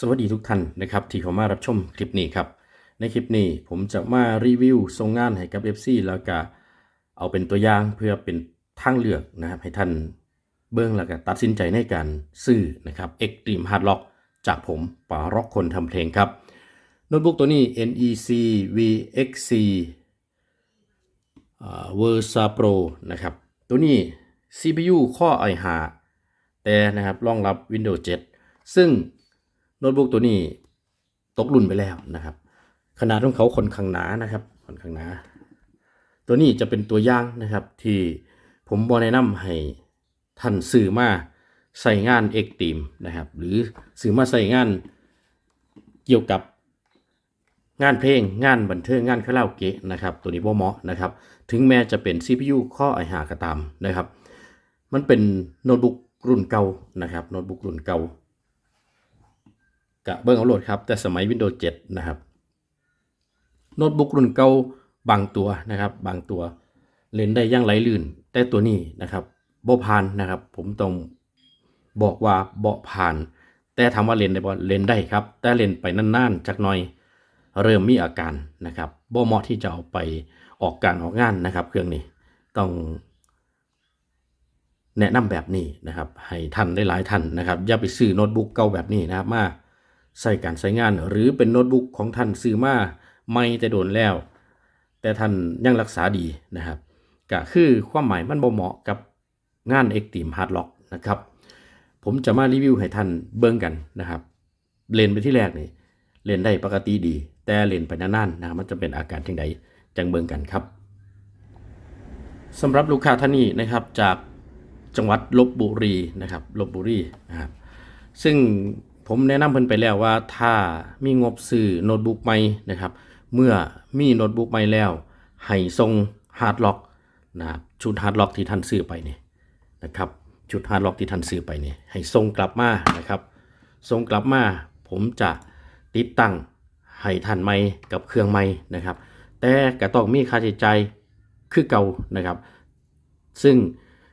สวัสดีทุกท่านนะครับที่เข้ามารับชมคลิปนี้ครับ ในคลิปนี้ผมจะมารีวิวส่งงานให้กับ FC แล้วก็เอาเป็นตัวอย่างเพื่อเป็นทางเลือกนะครับให้ท่านเบื้องแล้วก็ตัดสินใจในการซื้อนะครับ Extreme Hard Lock จากผมป๋าร็อกคนทำเพลงครับโน้ตบุ๊กตัวนี้ NEC VXC Versa Pro นะครับตัวนี้ CPU Core i5 แต่นะครับรองรับ Windows 7 ซึ่ง โน้ตบุ๊กตัวนี้ตกรุ่นไปแล้วนะครับ ขนาดของเขาค่อนข้างหนานะครับค่อนข้างหนา ตัวนี้จะเป็นตัวอย่างนะครับที่ผมบอแนะนำให้ท่านซื้อมาใส่งานเอกตีมนะครับ หรือซื้อมาใส่งานเกี่ยวกับงานเพลงงานบันเทิงงานคาราโอเกะนะครับ ตัวนี้บ่เหมาะนะครับ ถึงแม้จะเป็น CPU ข้อไอหาก็ตามนะครับ มันเป็นโน้ตบุ๊กรุ่นเก่านะครับโน้ตบุ๊กรุ่นเก่า กะเบิ้งเอาโหลดครับ แต่สมัย Windows 7 นะครับ โน้ตบุ๊กรุ่นเก่าบางตัวนะครับ บางตัวเล่นได้ย่างไหลลื่น แต่ตัวนี้นะครับบ่ผ่านนะครับ ผมต้องบอกว่าบ่ผ่าน แต่ถามว่าเล่นได้บ่เล่นได้ครับ แต่เล่นไปนานๆจักหน่อยเริ่มมีอาการนะครับบ่เหมาะที่จะเอาไปออกการออกงานนะครับ เครื่องนี้ต้องแนะนำแบบนี้นะครับ ให้ท่านได้หลายท่านนะครับ อย่าไปซื้อโน้ตบุ๊กเก่าแบบนี้นะครับมา ใส่การใช้งาน หรือเป็นโน้ตบุ๊กของท่านซื้อมาไม่แต่โดนแล้ว แต่ท่านยังรักษาดีนะครับก็คือความหมายมันบ่เหมาะกับงาน Extreme Hard Lock นะครับผมจะมารีวิวให้ท่านเบิ่งกันนะครับเลนไปที่แรกนี่เลนได้ปกติดี แต่เลนไปนานๆนะมันจะเป็นอาการจังใดจังเบิ่งกันครับสำหรับลูกค้าท่านนี้นะครับจากจังหวัดลบบุรีนะครับลบบุรีนะครับซึ่ง ผมแนะนำเพิ่นไปแล้วว่าถ้ามีงบซื้อโน้ตบุ๊กใหม่นะครับ เมื่อมีโน้ตบุ๊กใหม่แล้ว ให้ส่งฮาร์ดล็อกนะครับชุดฮาร์ดล็อกที่ท่านซื้อไปนี่นะครับชุดฮาร์ดล็อกที่ท่านซื้อไปนี่ให้ส่งกลับมานะครับส่งกลับมาผมจะติดตั้งให้ท่านใหม่กับเครื่องใหม่นะครับ แต่ก็ต้องมีค่าใช้จ่ายคือเก่านะครับ ซึ่ง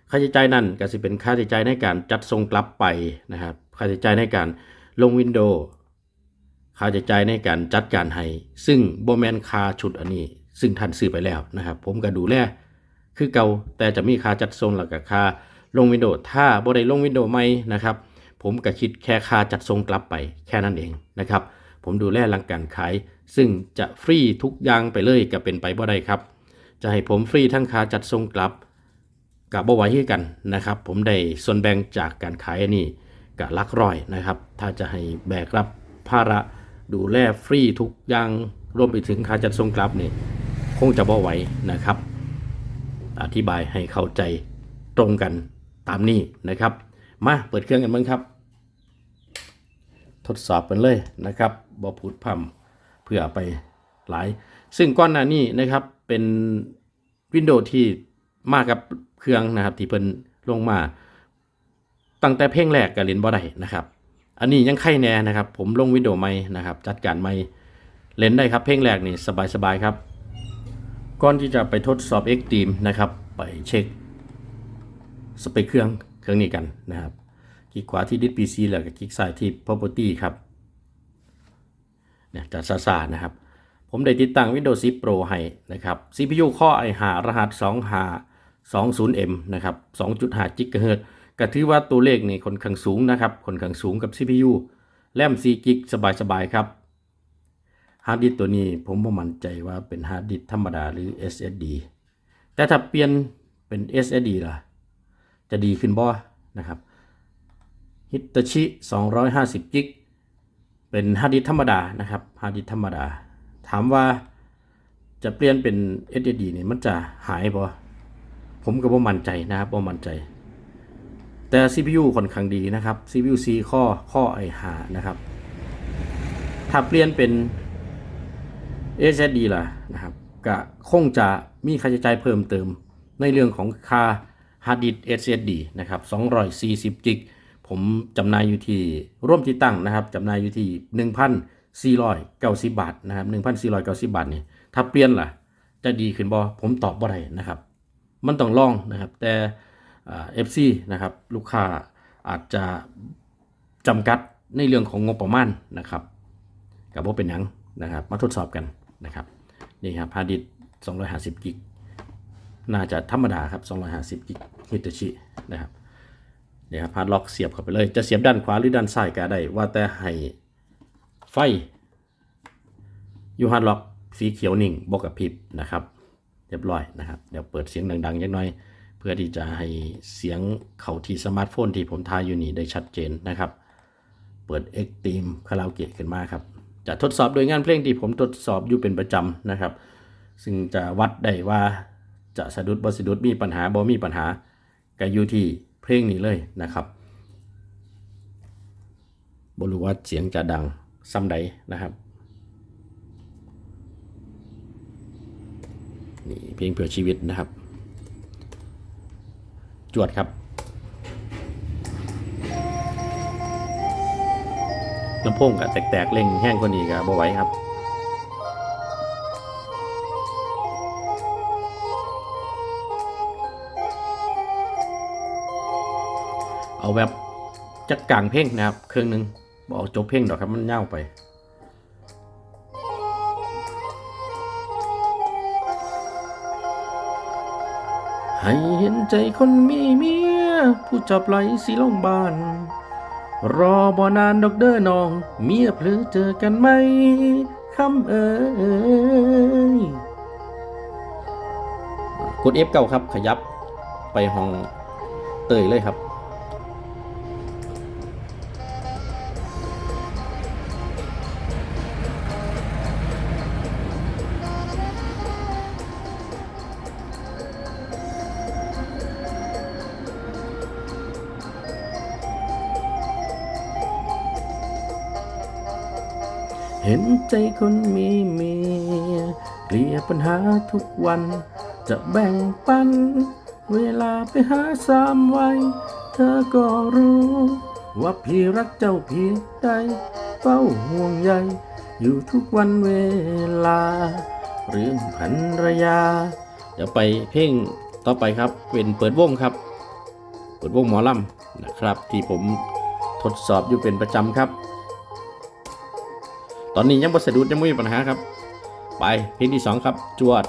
ค่าใช้จ่ายนั้นก็จะเป็นค่าใช้จ่ายในการจัดส่งกลับไปนะครับ ค่าใช้จ่ายในการ ลงวินโดว์คาใช้จ่ายในการจัดการให้ ซึ่งโบแมนคาชุดอันนี้ ซึ่งท่านซื้อไปแล้วนะครับ ผมก็ดูแลคือเก่าแต่จะมีค่าจัดส่งแล้วก็ค่าลงวินโดว์ถ้าบ่ได้ลงวินโดว์ใหม่นะครับผมก็คิดแค่ค่าจัดส่งกลับไปแค่นั้นเองนะครับ ผมดูแลหลังการขาย ซึ่งจะฟรีทุกอย่างไปเลยก็เป็นไปบ่ได้ครับ จะให้ผมฟรีทั้งค่าจัดส่งกลับกับบ่ไหวคือกันนะครับ ผมได้ส่วนแบ่งจากการขายอันนี้ กับลักรอยนะครับ ถ้าจะให้แบกรับภาระดูแลฟรีทุกอย่างรวมไปถึงค่าจัดส่งกลับนี่คงจะบ่ไหวนะครับ อธิบายให้เข้าใจตรงกันตามนี้นะครับ มาเปิดเครื่องกันบ้างครับ ทดสอบกันเลยนะครับบอพูดพร่ำเพื่อไปหลาย ซึ่งก้อนหน้านี้นะครับเป็นวินโดว์ที่มากับเครื่องนะครับที่เพิ่นลงมา ตั้งแต่เพลงแรกกับเล่นบ่ได้นะครับ อันนี้ยังไข่แน่นะครับ ผมลงวินโดว์ใหม่นะครับ จัดการใหม่เล่นได้ครับเพลงแรกนี่สบายๆครับ ก่อนที่จะไปทดสอบ X Team นะครับ ไปเช็คสเปคเครื่องเครื่องนี้กันนะครับ คลิกขวาที่ Disk PC แล้วก็คลิกซ้ายที่ Property ครับเนี่ยจะซาซานะครับ ผมได้ติดตั้ง Windows 10 Pro ให้นะครับ CPU Core i5 รหัส 2520M นะครับ 2.5 GHz ก็ถือว่าตัวเลขนี่ค่อนข้างสูงนะครับค่อนข้างสูงกับ CPU แรม4 g b สบายๆครับฮาร์ดดิสตัวนี้ผมบ่มั่นใจว่าเป็นฮาร์ดดิสธรรมดาหรือ SSD แต่ถ้าเปลี่ยนเป็น SSD ล่ะ จะดีขึ้นบ่นะครับฮิตาชิ250กิกเป็นฮาร์ดดิสธรรมดานะครับฮาร์ดดิสธรรมดา ถามว่าจะเปลี่ยนเป็น SSD นี่มันจะหายบ่ผมก็บ่มั่นใจนะครับบ่มั่นใจ แต่ CPU ค่อนข้างดีนะครับ CPU C ข้อข้อไอหานะครับ ถ้าเปลี่ยนเป็น SSD ล่ะนะครับก็คงจะมีค่าใช้จ่ายเพิ่มเติมในเรื่องของค่าฮาร์ดดิสก์ SSD นะครับ240กิกผมจำหน่ายอยู่ที่ร่วมที่ตั้งนะครับจำหน่ายอยู่ที่ 1,490 บาทนะครับ1,490 บาทนี่ถ้าเปลี่ยนล่ะ จะดีขึ้นบ่ผมตอบบ่ได้นะครับ มันต้องลองนะครับ แต่ FC นะครับ ลูกค้าอาจจะจำกัดในเรื่องของงบประมาณนะครับกับว่าเป็นยังนะครับ มาทดสอบกันนะครับนี่ครับฮาร์ดดิสก์250 กิก น่าจะธรรมดาครับ 250 กิกฮิตาชินะครับนี่ครับพาร์ดล็อกเสียบเข้าไปเลย จะเสียบด้านขวาหรือด้านซ้ายก็ได้ ว่าแต่ให้ไฟอยู่ฮาร์ดล็อกสีเขียวนิ่งบอกกับพริบนะครับ เรียบร้อยนะครับ เดี๋ยวเปิดเสียงดังๆยักหน่อย พื่อที่จะให้เสียงเขาที่สมาร์ทโฟนที่ผมทายอยู่นี่ได้ชัดเจนนะครับ เปิด X Team คาราโอเกะขึ้นมาครับ จะทดสอบโดยงานเพลงที่ผมทดสอบอยู่เป็นประจำนะครับ ซึ่งจะวัดได้ว่าจะสะดุดบ่สะดุดมีปัญหาบ่มีปัญหาก็อยู่ที่เพลงนี้เลยนะครับบรู้ว่าเสียงจะดังซ้ำใดนะครับนี่เพลงเพื่อชีวิตนะครับ จวดครับลำโพงกับแตกๆเล่งแห้งกว่านี้ก็บ่ไหวครับเอาแบบจักกลางเพลงนะครับ เครื่องหนึงบอาจบเพลงดอกครับมันเน่าไป ให้เห็นใจคนมีเมีย ผู้จับไหลสีลงบาน รอบ่นานดอกเด้อน้อง เมียเพลือเจอกันไหมคำเอ๋ยกด F9 ครับขยับไปห้องเตยเลยครับ ใจคนมีเมียเกลียปัญหาทุกวัน จะแบ่งปัน เวลาไปหาสามวัย เธอก็รู้ ว่าพี่รักเจ้าเพียงใดเฝ้าห่วงใย อยู่ทุกวันเวลา เรื่องพันรยา เดี๋ยวไปเพลงต่อไปครับ เป็นเปิดวงครับ เปิดวงหมอลำนะครับ ที่ผมทดสอบอยู่เป็นประจำครับ ตอนนี้ยังบสะดุดยังไม่มีปัญหาครับ ไปเพลงที่สองครับ จวด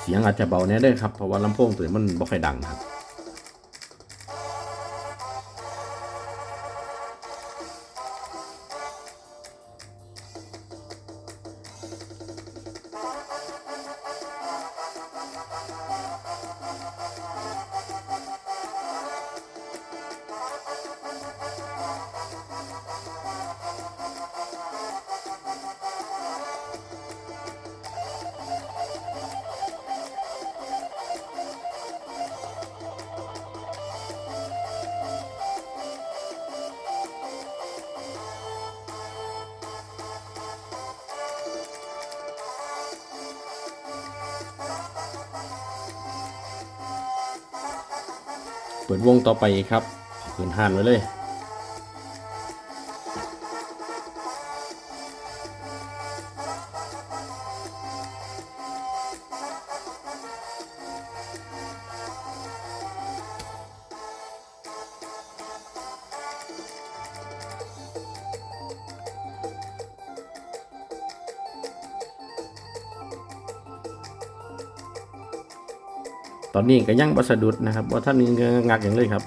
เสียงอาจจะเบาแน่ได้ครับเพราะว่าลำโพงตัวนี้มันบ่ค่อยดังครับ ปิดวงต่อไปครับขืนห่านไว้เลย ตอนนี้ก็ยังบสะดุดนะครับว่าท่านนี้งักอย่างเลยครับ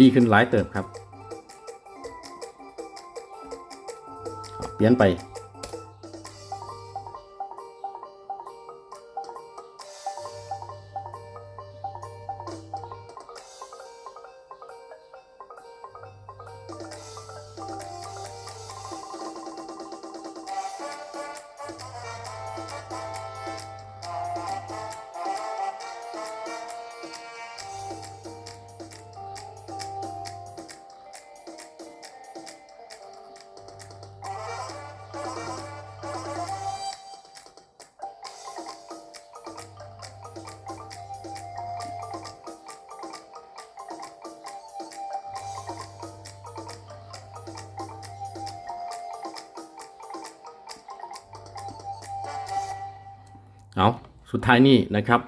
ดีขึ้นหลายเติบครับ เปลี่ยนไป เอาสุดท้ายนี้นะครับ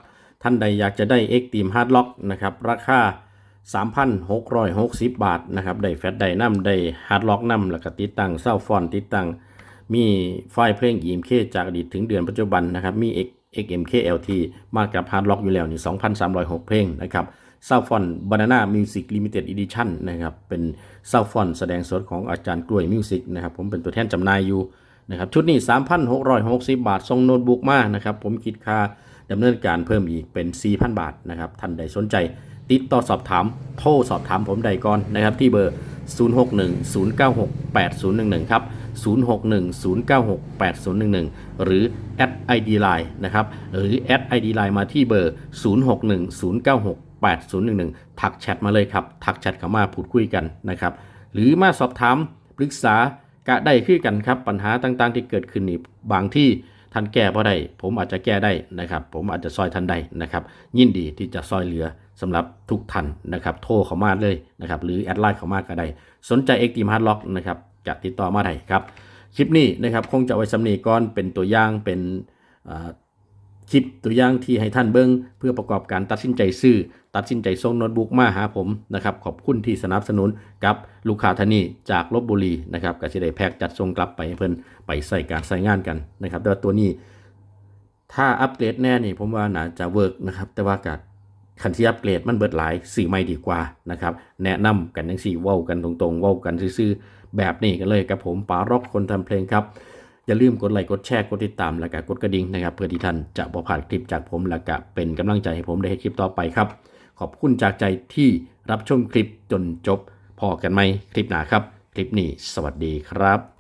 ท่านใดอยากจะได้ X Team Hard Lock นะครับ ราคา 3,660 บาทนะครับ ได้แฟลชไดน้ำได้ฮาร์ดล็อกน้ำแล้วก็ติดตั้งเซาฟอนติดตั้ง มีไฟล์เพลง EMK จากอดีตถึงเดือนปัจจุบันนะครับ มี X XMK LT มากับฮาร์ดล็อกอยู่แล้วนี่2,306 เพลงนะครับเซาฟอนบานาน่ามิวสิกลิมิเต็ดอีดิชั่นนะครับ เป็นเซาฟอนแสดงสดของอาจารย์กล้วยมิวสิกนะครับ ผมเป็นตัวแทนจำหน่ายอยู่ นะครับชุดนี้ 3,660 บาทส่งโน้ตบุ๊กมานะครับผมคิดค่าดำเนินการเพิ่มอีกเป็น 4,000 บาทนะครับท่านใดสนใจ ติดต่อสอบถามโทรสอบถามผมใดก่อนนะครับที่เบอร์ 0610968011 ครับ 0610968011 หรือ at id line นะครับหรือ at id line มาที่เบอร์ 0610968011 ทักแชทมาเลยครับ ทักแชทเข้ามาพูดคุยกันนะครับ หรือมาสอบถามปรึกษา กะได้คือกันครับปัญหาต่างๆ ที่เกิดขึ้นนี่บางที่ท่านแก้พอได้ผมอาจจะแก้ได้นะครับ ผมอาจจะซอยท่านได้นะครับ ยินดีที่จะซอยเหลือสำหรับทุกท่านนะครับ โทรเข้ามาเลยนะครับหรือแอดไลน์เข้ามาก็ได้ สนใจเอ็กตีมฮาร์ดล็อกนะครับจะติดต่อมาได้ครับ คลิปนี้นะครับคงจะไว้สำนีก่อนเป็นตัวอย่างเป็นอ่า คลิปตัวอย่างที่ให้ท่านเบิ้งเพื่อประกอบการตัดสินใจซื้อ ตัดสินใจส่งโน้ตบุ๊กมาหาผมนะครับขอบคุณที่สนับสนุนกับลูกค้าท่านนี้จากลบบุรีนะครับก็จะได้แพ็กจัดส่งกลับไปให้เพิ่นไปใส่การใส่งานกันนะครับแต่ว่าตัวนี้ถ้าอัปเกรดแน่นี่ผมว่าน่าจะเวิร์กนะครับแต่ว่ากัคันที่อัปเกรดมันเบิดหลายสื่อไม่ดีกว่านะครับแนะนำกันยังสี่เว้ากันตรงๆเว้ากันซื่อๆแบบนี้กันเลยกับผมป๋ารอกคนทำเพลงครับ อย่าลืมกดไลค์กดแชร์กดติดตามและก็กดกระดิ่งนะครับเพื่อที่ท่านจะบ่ผ่าดคลิปจากผมและก็เป็นกำลังใจให้ผมได้ให้คลิปต่อไปครับ ขอบคุณจากใจที่รับชมคลิปจนจบพอกันไหมคลิปหน้าครับ คลิปนี้สวัสดีครับ